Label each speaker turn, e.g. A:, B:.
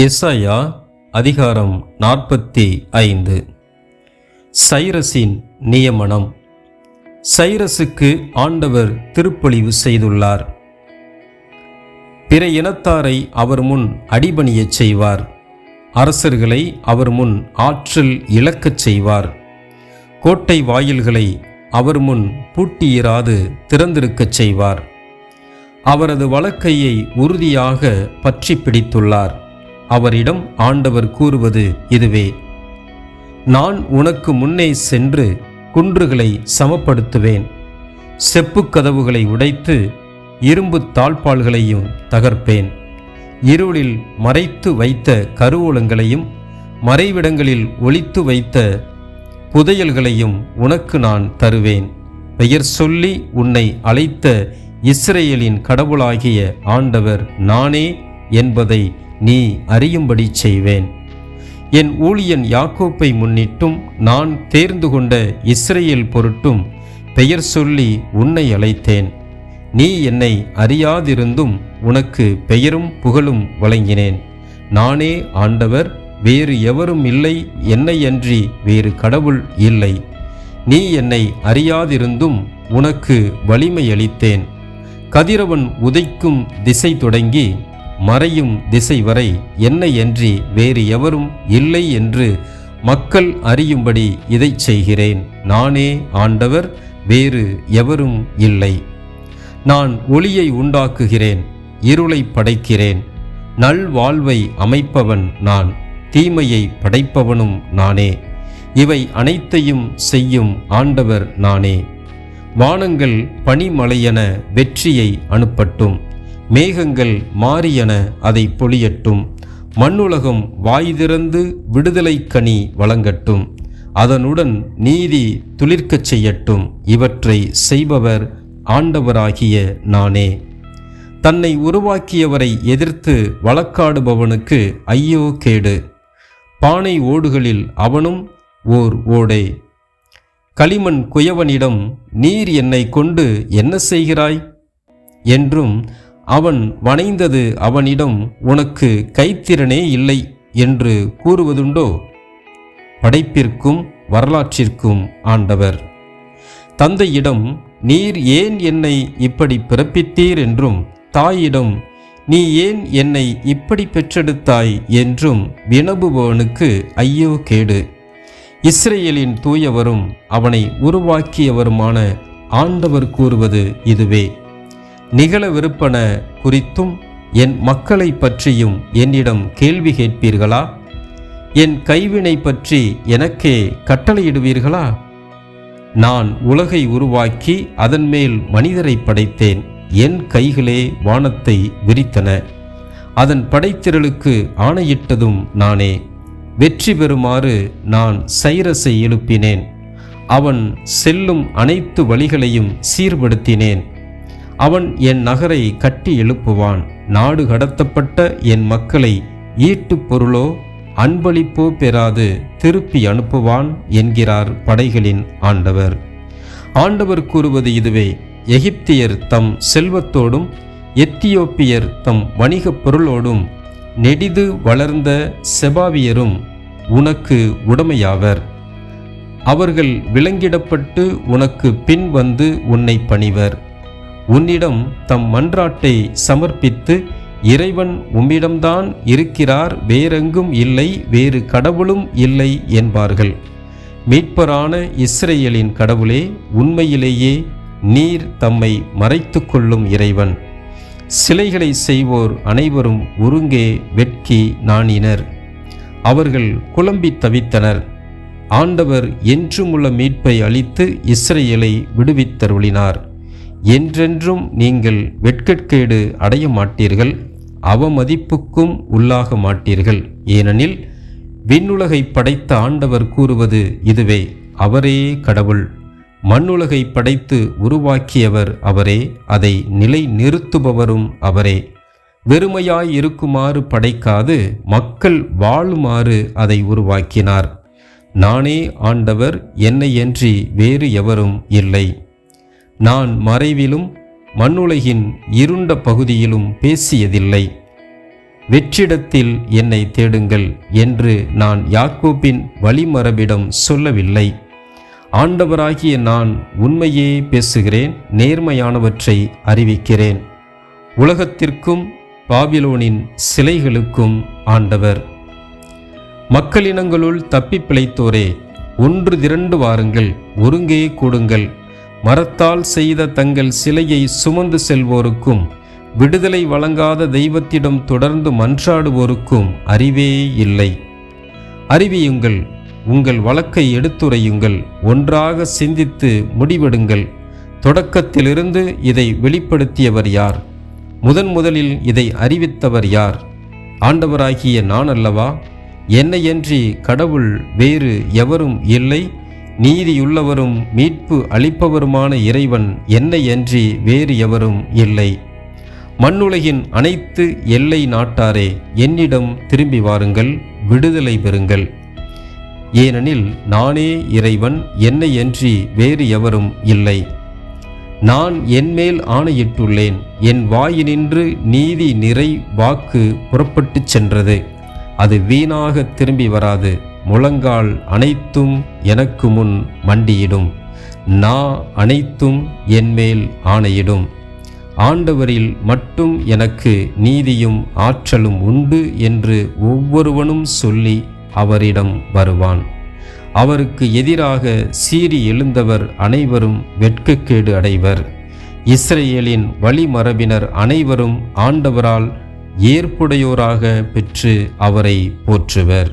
A: எஸ்ஐயா அதிகாரம் நாற்பத்தி ஐந்து. சைரஸின் நியமனம். சைரஸுக்கு ஆண்டவர் திருப்பொழிவு செய்துள்ளார். பிற இனத்தாரை அவர் முன் அடிபணியச் செய்வார். அரசர்களை அவர் முன் ஆற்றல் இழக்கச் செய்வார். கோட்டை வாயில்களை அவர் முன் பூட்டியிராது திறந்திருக்கச் செய்வார். அவரது வழக்கையை உறுதியாக பற்றி பிடித்துள்ளார். அவரிடம் ஆண்டவர் கூறுவது இதுவே. நான் உனக்கு முன்னே சென்று குன்றுகளை சமப்படுத்துவேன். செப்புக்கதவுகளை உடைத்து இரும்பு தாழ்பால்களையும் தகர்ப்பேன். இருளில் மறைத்து வைத்த கருவூலங்களையும் மறைவிடங்களில் ஒளித்து வைத்த புதையல்களையும் உனக்கு நான் தருவேன். பெயர் சொல்லி உன்னை அழைத்த இஸ்ரேலின் கடவுளாகிய ஆண்டவர் நானே என்பதை நீ அறியும்படி செய்வேன். என் ஊழியன் யாக்கோப்பை முன்னிட்டும் நான் தேர்ந்து கொண்ட இஸ்ரேல் பொருட்டும் பெயர் சொல்லி உன்னை அழைத்தேன். நீ என்னை அறியாதிருந்தும் உனக்கு பெயரும் புகழும் வழங்கினேன். நானே ஆண்டவர் வேறு எவரும் இல்லை என்னையன்றி வேறு கடவுள் இல்லை. நீ என்னை அறியாதிருந்தும் உனக்கு வலிமை அளித்தேன். கதிரவன் உதைக்கும் திசை தொடங்கி மறையும் திசை வரை என்னையன்றி வேறு எவரும் இல்லை என்று மக்கள் அறியும்படி இதைச் செய்கிறேன். நானே ஆண்டவர் வேறு எவரும் இல்லை. நான் ஒளியை உண்டாக்குகிறேன் இருளை படைக்கிறேன். நல்வாழ்வை அமைப்பவன் நான் தீமையை படைப்பவனும் நானே. இவை அனைத்தையும் செய்யும் ஆண்டவர் நானே. வானங்கள் பனிமலையென வெற்றியை அனுப்பட்டும். மேகங்கள் மாறியன அதை பொழியட்டும். மண்ணுலகம் வாய் திறந்து விடுதலை கனி வழங்கட்டும். அதனுடன் நீதி துளிர்க்கச் செய்யட்டும். இவற்றை செய்பவர் ஆண்டவராகிய நானே. தன்னை உருவாக்கியவரை எதிர்த்து வழக்காடுபவனுக்கு ஐயோ கேடு. பானை ஓடுகளில் அவனும் ஓர் ஓடே. களிமண் குயவனிடம் நீர் என்னை கொண்டு என்ன செய்கிறாய்? என்றும் அவன் வணைந்தது அவனிடம் உனக்கு கைத்திறனே இல்லை என்று கூறுவதுண்டோ? படைப்பிற்கும் வரலாற்றிற்கும் ஆண்டவர். தந்தையிடம் நீர் ஏன் என்னை இப்படி பிறப்பித்தீர் என்றும் தாயிடம் நீ ஏன் என்னை இப்படி பெற்றெடுத்தாய் என்றும் வினபுபவனுக்கு ஐயோ கேடு. இஸ்ரேலின் தூயவரும் அவனை உருவாக்கியவருமான ஆண்டவர் கூறுவது இதுவே. நிகழவிருப்பன குறித்தும் என் மக்களை பற்றியும் என்னிடம் கேள்வி கேட்பீர்களா? என் கைவினை பற்றி எனக்கே கட்டளையிடுவீர்களா? நான் உலகை உருவாக்கி அதன் மேல் மனிதரை படைத்தேன். என் கைகளே வானத்தை விரித்தன. அதன் படைத்திரளுக்கு ஆணையிட்டதும் நானே. வெற்றி பெறுமாறு நான் சைரஸை எழுப்பினேன். அவன் செல்லும் அனைத்து வழிகளையும் சீர்படுத்தினேன். அவன் என் நகரை கட்டி எழுப்புவான். நாடு கடத்தப்பட்ட என் மக்களை ஈட்டுப் பொருளோ அன்பளிப்போ பெறாது திருப்பி அனுப்புவான் என்கிறார் படைகளின் ஆண்டவர். ஆண்டவர் கூறுவது இதுவே எகிப்தியர் தம் செல்வத்தோடும் எத்தியோப்பியர் தம் வணிகப் பொருளோடும் நெடிது வளர்ந்த செபாவியரும் உனக்கு உடமையாவர். அவர்கள் விலங்கிடப்பட்டு உனக்கு பின் வந்து உன்னை பணிவர். உன்னிடம் தம் மன்றாட்டை சமர்ப்பித்து இறைவன் உம்மிடம்தான் இருக்கிறார் வேறெங்கும் இல்லை வேறு கடவுளும் இல்லை என்பார்கள். மீட்பரான இஸ்ரேலின் கடவுளே உண்மையிலேயே நீர் தம்மை மறைத்து கொள்ளும் இறைவன். சிலைகளை செய்வோர் அனைவரும் உருங்கே வெட்கி நாணினர். அவர்கள் குழம்பி தவித்தனர். ஆண்டவர் என்றுமுள்ள மீட்பை அளித்து இஸ்ரேலை விடுவித்தருளினார். என்றென்றும் நீங்கள் வெட்கற்கேடு அடைய மாட்டீர்கள் அவமதிப்புக்கும் உள்ளாக மாட்டீர்கள். ஏனெனில் விண்ணுலகை படைத்த ஆண்டவர் கூறுவது இதுவே அவரே கடவுள். மண்ணுலகை படைத்து உருவாக்கியவர் அவரே அதை நிலை நிறுத்துபவரும் அவரே. வெறுமையாய் இருக்குமாறு படைக்காது மக்கள் வாழுமாறு அதை உருவாக்கினார். நானே ஆண்டவர் என்னையன்றி வேறு எவரும் இல்லை. நான் மறைவிலும் மண்ணுலகின் இருண்ட பகுதியிலும் பேசியதில்லை. வெற்றிடத்தில் என்னை தேடுங்கள் என்று நான் யாக்கோப்பின் வழிமரபிடம் சொல்லவில்லை. ஆண்டவராகிய நான் உண்மையே பேசுகிறேன் நேர்மையானவற்றை அறிவிக்கிறேன். உலகத்திற்கும் பாபிலோனின் சிலைகளுக்கும் ஆண்டவர். மக்களினங்களுள் தப்பி பிழைத்தோரே ஒன்று திரண்டு வாருங்கள் ஒருங்கே கூடுங்கள். மரத்தால் செய்த தங்கள் சிலையை சுமந்து செல்வோருக்கும் விடுதலை வழங்காத தெய்வத்திடம் தொடர்ந்து மன்றாடுவோருக்கும் அறிவே இல்லை. அறிவியுங்கள் உங்கள் வழக்கை எடுத்துரையுங்கள் ஒன்றாக சிந்தித்து முடிவெடுங்கள். தொடக்கத்திலிருந்து இதை வெளிப்படுத்தியவர் யார்? முதன் முதலில் இதை அறிவித்தவர் யார்? ஆண்டவராகிய நான் அல்லவா? என்னையன்றி கடவுள் வேறு எவரும் இல்லை. நீதியுள்ளவரும் மீட்பு அளிப்பவருமான இறைவன் என்னை அன்றி வேறு எவரும் இல்லை. மண்ணுலகின் அனைத்து எல்லை நாட்டாரே என்னிடம் திரும்பி வாருங்கள் விடுதலை பெறுங்கள். ஏனெனில் நானே இறைவன் என்னையன்றி வேறு எவரும் இல்லை. நான் என்மேல் ஆணையிட்டுள்ளேன் என் வாயினின்று நீதி நிறை வாக்கு புறப்பட்டுச் சென்றது. அது வீணாக திரும்பி வராது. முழங்கால் அனைத்தும் எனக்கு முன் மண்டியிடும். நா அனைத்தும் என்மேல் ஆணையிடும். ஆண்டவரில் மட்டும் எனக்கு நீதியும் ஆற்றலும் உண்டு என்று ஒவ்வொருவனும் சொல்லி அவரிடம் வருவான். அவருக்கு எதிராக சீறி எழுந்தவர் அனைவரும் வெட்கக்கேடு அடைவர். இஸ்ரேலின் வழிமரபினர் அனைவரும் ஆண்டவரால் ஏற்புடையோராக பெற்று அவரை போற்றுவர்.